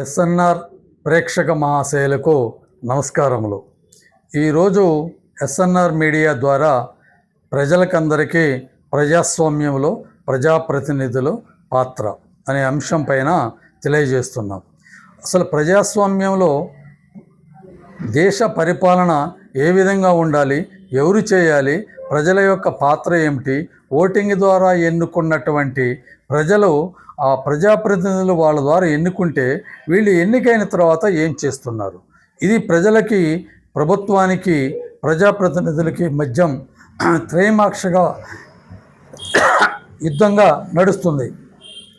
SNR ప్రేక్షక మహాశయులకు నమస్కారములు. ఈరోజు ఎస్ఎన్ఆర్ మీడియా ద్వారా ప్రజలకందరికీ ప్రజాస్వామ్యంలో ప్రజాప్రతినిధులు పాత్ర అనే అంశం పైన తెలియజేస్తున్నాం. అసలు ప్రజాస్వామ్యంలో దేశ పరిపాలన ఏ విధంగా ఉండాలి ఎవరు చేయాలి ప్రజల యొక్క పాత్ర ఏమిటి ఓటింగ్ ద్వారా ఎన్నుకున్నటువంటి ప్రజలు ఆ ప్రజాప్రతినిధులు వాళ్ళ ద్వారా ఎన్నుకుంటే వీళ్ళు ఎన్నికైన తర్వాత ఏం చేస్తున్నారు? ఇది ప్రజలకి ప్రభుత్వానికి ప్రజాప్రతినిధులకి మధ్య త్రైమాక్షగా యుద్ధంగా నడుస్తుంది.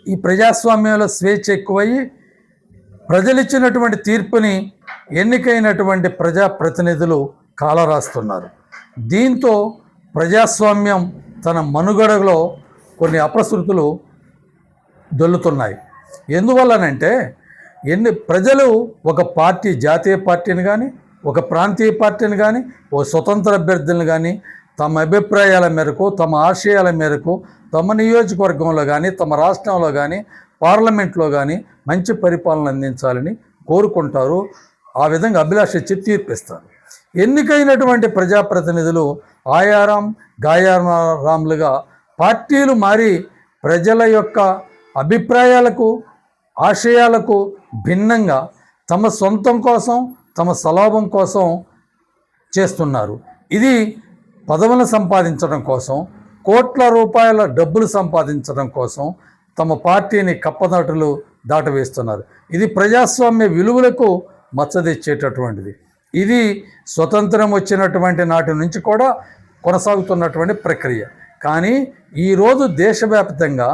ఈ ప్రజాస్వామ్యంలో స్వేచ్ఛ ఎక్కువయ్యి ప్రజలిచ్చినటువంటి తీర్పుని ఎన్నికైనటువంటి ప్రజాప్రతినిధులు కాలరాస్తున్నారు. దీంతో ప్రజాస్వామ్యం తన మనుగడలో కొన్ని అప్రశృతులు దొల్లుతున్నాయి. ఎందువల్లనంటే ఎన్ని ప్రజలు ఒక పార్టీ జాతీయ పార్టీని కానీ ఒక ప్రాంతీయ పార్టీని కానీ ఓ స్వతంత్ర అభ్యర్థులను కానీ తమ అభిప్రాయాల మేరకు తమ ఆశయాల మేరకు తమ నియోజకవర్గంలో కానీ తమ రాష్ట్రంలో కానీ పార్లమెంట్లో కానీ మంచి పరిపాలన అందించాలని కోరుకుంటారు. ఆ విధంగా అభిలాష ఇచ్చి తీర్పిస్తారు. ఎన్నికైనటువంటి ప్రజాప్రతినిధులు ఆయారాం గాయారాంలుగా పార్టీలు మారి ప్రజల యొక్క అభిప్రాయాలకు ఆశయాలకు భిన్నంగా తమ సొంతం కోసం తమ సలాభం కోసం చేస్తున్నారు. ఇది పదవులను సంపాదించడం కోసం కోట్ల రూపాయల డబ్బులు సంపాదించడం కోసం తమ పార్టీని కప్పదాటులు దాటవేస్తున్నారు. ఇది ప్రజాస్వామ్య విలువలకు మచ్చ తెచ్చేటటువంటిది ఇది స్వతంత్రం వచ్చినటువంటి నాటి నుంచి కూడా కొనసాగుతున్నటువంటి ప్రక్రియ. కానీ ఈరోజు దేశవ్యాప్తంగా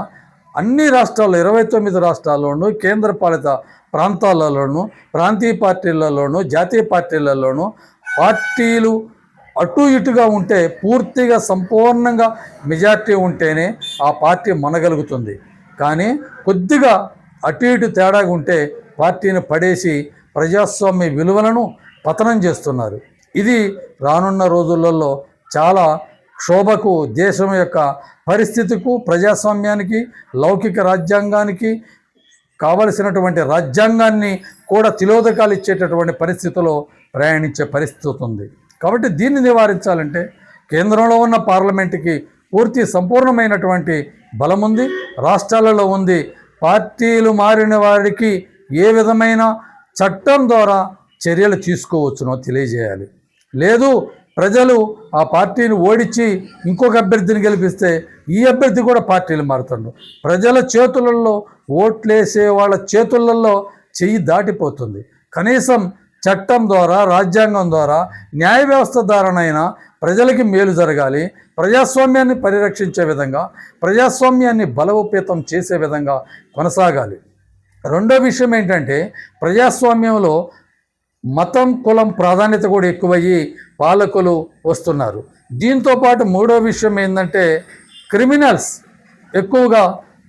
అన్ని రాష్ట్రాల్లో ఇరవై తొమ్మిది రాష్ట్రాల్లోనూ కేంద్రపాలిత ప్రాంతాలలోనూ ప్రాంతీయ పార్టీలలోనూ జాతీయ పార్టీలలోనూ పార్టీలు అటు ఇటుగా ఉంటే పూర్తిగా సంపూర్ణంగా మెజార్టీ ఉంటేనే ఆ పార్టీ మనగలుగుతుంది. కానీ కొద్దిగా అటు ఇటు తేడాగా ఉంటే పార్టీని పడేసి ప్రజాస్వామ్య విలువలను పతనం చేస్తున్నారు. ఇది రానున్న రోజులలో చాలా క్షోభకు దేశం యొక్క పరిస్థితికు ప్రజాస్వామ్యానికి లౌకిక రాజ్యాంగానికి కావలసినటువంటి రాజ్యాంగాన్ని కూడా తిలోదకాలు ఇచ్చేటటువంటి పరిస్థితిలో ప్రయాణించే పరిస్థితి ఉంది కాబట్టి దీన్ని నివారించాలంటే కేంద్రంలో ఉన్న పార్లమెంటుకి పూర్తి సంపూర్ణమైనటువంటి బలం ఉంది రాష్ట్రాలలో ఉంది పార్టీలు మారిన వారికి ఏ విధమైన చట్టం ద్వారా చర్యలు తీసుకోవచ్చునో తెలియజేయాలి. లేదు ప్రజలు ఆ పార్టీని ఓడించి ఇంకొక అభ్యర్థిని గెలిపిస్తే ఈ అభ్యర్థి కూడా పార్టీలు మారుతుండు ప్రజల చేతులలో ఓట్లేసే వాళ్ళ చేతులలో చెయ్యి దాటిపోతుంది. కనీసం చట్టం ద్వారా రాజ్యాంగం ద్వారా న్యాయ వ్యవస్థ ద్వారానైనా ప్రజలకి మేలు జరగాలి. ప్రజాస్వామ్యాన్ని పరిరక్షించే విధంగా ప్రజాస్వామ్యాన్ని బలోపేతం చేసే విధంగా కొనసాగాలి. రెండో విషయం ఏంటంటే ప్రజాస్వామ్యంలో మతం కులం ప్రాధాన్యత కూడా ఎక్కువయ్యి పాలకులు వస్తున్నారు. దీంతో పాటు మూడో విషయం ఏంటంటే క్రిమినల్స్ ఎక్కువగా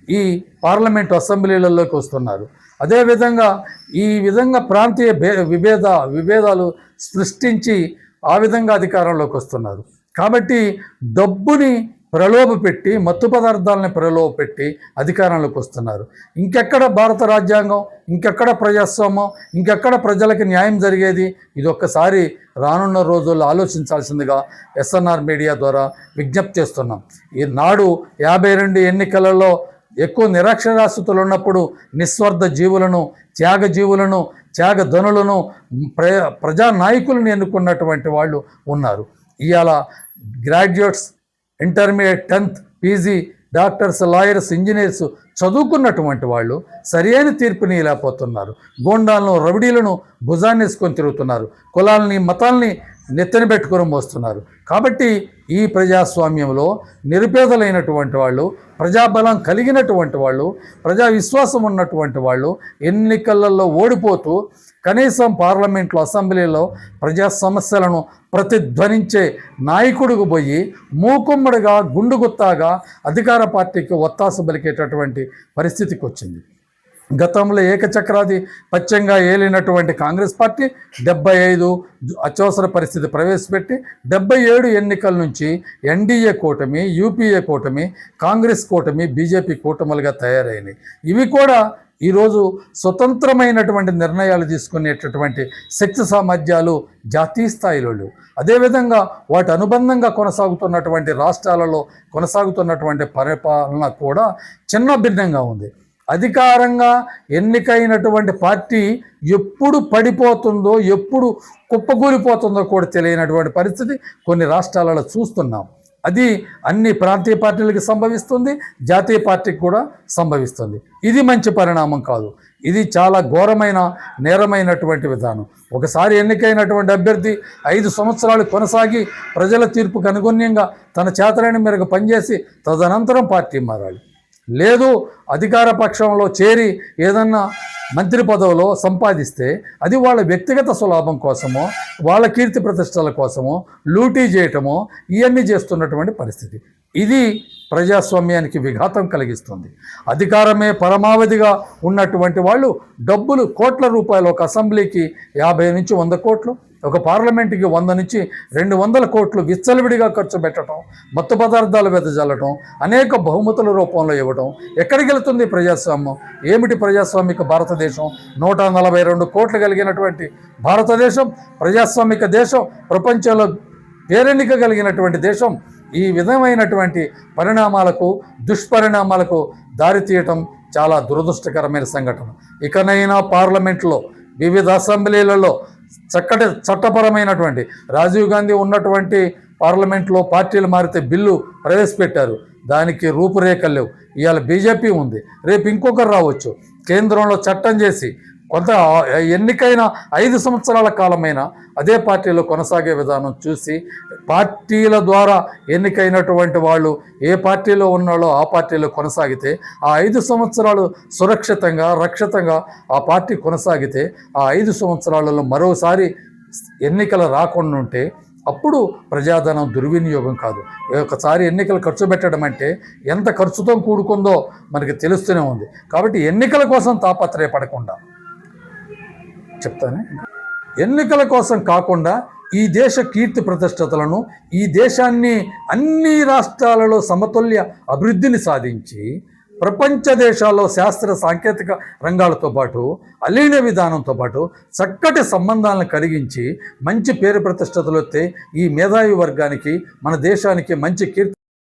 ఈ పార్లమెంట్ అసెంబ్లీలలోకి వస్తున్నారు. అదేవిధంగా ఈ విధంగా ప్రాంతీయ భే విభేద విభేదాలు సృష్టించి ఆ విధంగా అధికారంలోకి వస్తున్నారు. కాబట్టి డబ్బుని ప్రలోభ పెట్టి మత్తు పదార్థాలని ప్రలోభ పెట్టి అధికారంలోకి వస్తున్నారు. ఇంకెక్కడ భారత రాజ్యాంగం ఇంకెక్కడ ప్రజాస్వామ్యం ఇంకెక్కడ ప్రజలకి న్యాయం జరిగేది? ఇది ఒక్కసారి రానున్న రోజుల్లో ఆలోచించాల్సిందిగా ఎస్ఎన్ఆర్ మీడియా ద్వారా విజ్ఞప్తి చేస్తున్నాం. ఈనాడు యాభై రెండు ఎన్నికలలో ఎక్కువ నిరక్షరాస్యతలు ఉన్నప్పుడు నిస్వార్థ జీవులను త్యాగ జీవులను త్యాగ ధనులను ప్ర ప్రజా నాయకులను ఎన్నుకున్నటువంటి వాళ్ళు ఉన్నారు. ఇవాళ graduates intermediate tenth PG doctors lawyers engineers చదువుకున్నటువంటి వాళ్ళు సరైన తీర్పుని ఇలాపోతున్నారు గోండాలను రవిడీలను భుజాన్నేసుకొని తిరుగుతున్నారు. కులాలని మతాల్ని నెత్తని పెట్టుకొని మోస్తున్నారు. కాబట్టి ఈ ప్రజాస్వామ్యంలో నిరుపేదలైనటువంటి వాళ్ళు ప్రజాబలం కలిగినటువంటి వాళ్ళు ప్రజా విశ్వాసం ఉన్నటువంటి వాళ్ళు ఎన్నికలలో ఓడిపోతూ కనీసం పార్లమెంట్లో అసెంబ్లీలో ప్రజా సమస్యలను ప్రతిధ్వనించే నాయకుడికి పోయి మూకుమ్మడిగా గుండుగుత్తాగా అధికార పార్టీకి ఒత్తాసు పలికేటటువంటి పరిస్థితికి వచ్చింది గతంలో ఏకచక్రాది పచ్చంగా ఏలినటువంటి కాంగ్రెస్ పార్టీ డెబ్బై ఐదు అత్యవసర పరిస్థితి ప్రవేశపెట్టి డెబ్బై ఏడు ఎన్నికల నుంచి ఎన్డీఏ కూటమి యూపీఏ కూటమి కాంగ్రెస్ కూటమి బీజేపీ కూటములుగా తయారైనాయి. ఇవి కూడా ఈరోజు స్వతంత్రమైనటువంటి నిర్ణయాలు తీసుకునేటటువంటి శక్తి సామర్థ్యాలు జాతీయ స్థాయిలో లేవు. అదేవిధంగా వాటి అనుబంధంగా కొనసాగుతున్నటువంటి రాష్ట్రాలలో కొనసాగుతున్నటువంటి పరిపాలన కూడా చిన్న భిన్నంగా ఉంది. అధికారంగా ఎన్నికైనటువంటి పార్టీ ఎప్పుడు పడిపోతుందో ఎప్పుడు కుప్పకూలిపోతుందో కూడా తెలియనటువంటి పరిస్థితి కొన్ని రాష్ట్రాలలో చూస్తున్నాం. అది అన్ని ప్రాంతీయ పార్టీలకి సంభవిస్తుంది జాతీయ పార్టీకి కూడా సంభవిస్తుంది. ఇది మంచి పరిణామం కాదు. ఇది చాలా ఘోరమైన నేరమైనటువంటి విధానం. ఒకసారి ఎన్నికైనటువంటి అభ్యర్థి ఐదు సంవత్సరాలు కొనసాగి ప్రజల తీర్పుకు అనుగుణ్యంగా తన చేతలైన మేరకు పనిచేసి తదనంతరం పార్టీ మారాలి. లేదు అధికార పక్షంలో చేరి ఏదన్నా మంత్రి పదవిలో సంపాదిస్తే అది వాళ్ళ వ్యక్తిగత సులాభం కోసమో వాళ్ళ కీర్తి ప్రతిష్టల కోసమో లూటీ చేయటమో ఇవన్నీ చేస్తున్నటువంటి పరిస్థితి. ఇది ప్రజాస్వామ్యానికి విఘాతం కలిగిస్తుంది. అధికారమే పరమావధిగా ఉన్నటువంటి వాళ్ళు డబ్బులు కోట్ల రూపాయలు ఒక అసెంబ్లీకి యాభై నుంచి వంద కోట్లు ఒక పార్లమెంటుకి వంద నుంచి రెండు వందల కోట్లు విచ్చలవిడిగా ఖర్చు పెట్టడం మత్తు పదార్థాలు వెదజల్లటం అనేక బహుమతుల రూపంలో ఇవ్వటం ఎక్కడికి వెళుతుంది ప్రజాస్వామ్యం? ఏమిటి ప్రజాస్వామిక భారతదేశం? నూట నలభై రెండు కోట్లు కలిగినటువంటి భారతదేశం ప్రజాస్వామిక దేశం ప్రపంచంలో పేరెన్నిక కలిగినటువంటి దేశం ఈ విధమైనటువంటి పరిణామాలకు దుష్పరిణామాలకు దారితీయటం చాలా దురదృష్టకరమైన సంఘటన. ఇకనైనా పార్లమెంట్లో వివిధ అసెంబ్లీలలో చక్కటి చట్టపరమైనటువంటి రాజీవ్ గాంధీ ఉన్నటువంటి పార్లమెంట్లో పార్టీలు మారితే బిల్లు ప్రవేశపెట్టారు. దానికి రూపురేఖలు లేవు. ఇవాళ బీజేపీ ఉంది. రేపు ఇంకొకరు రావచ్చు. కేంద్రంలో చట్టం చేసి కొంత ఎన్నికైన ఐదు సంవత్సరాల కాలమైన అదే పార్టీలో కొనసాగే విధానం చూసి పార్టీల ద్వారా ఎన్నికైనటువంటి వాళ్ళు ఏ పార్టీలో ఉన్నారో ఆ పార్టీలో కొనసాగితే ఆ ఐదు సంవత్సరాలు సురక్షితంగా రక్షితంగా ఆ పార్టీ కొనసాగితే ఆ ఐదు సంవత్సరాలలో మరోసారి ఎన్నికలు రాకుండా ఉంటే అప్పుడు ప్రజాధనం దుర్వినియోగం కాదు. ఒకసారి ఎన్నికలు ఖర్చు పెట్టడం అంటే ఎంత ఖర్చుతో కూడుకుందో మనకి తెలుస్తూనే ఉంది. కాబట్టి ఎన్నికల కోసం తాపత్రయపడకుండా చెప్తానే. ఎన్నికల కోసం కాకుండా ఈ దేశ కీర్తి ప్రతిష్టతలను ఈ దేశాన్ని అన్ని రాష్ట్రాలలో సమతుల్య అభివృద్ధిని సాధించి ప్రపంచ దేశాల్లో శాస్త్ర సాంకేతిక రంగాలతో పాటు అలీన విధానంతో పాటు చక్కటి సంబంధాలను కలిగించి మంచి పేరు ప్రతిష్టతలు వస్తే ఈ మేధావి వర్గానికి మన దేశానికి మంచి కీర్తి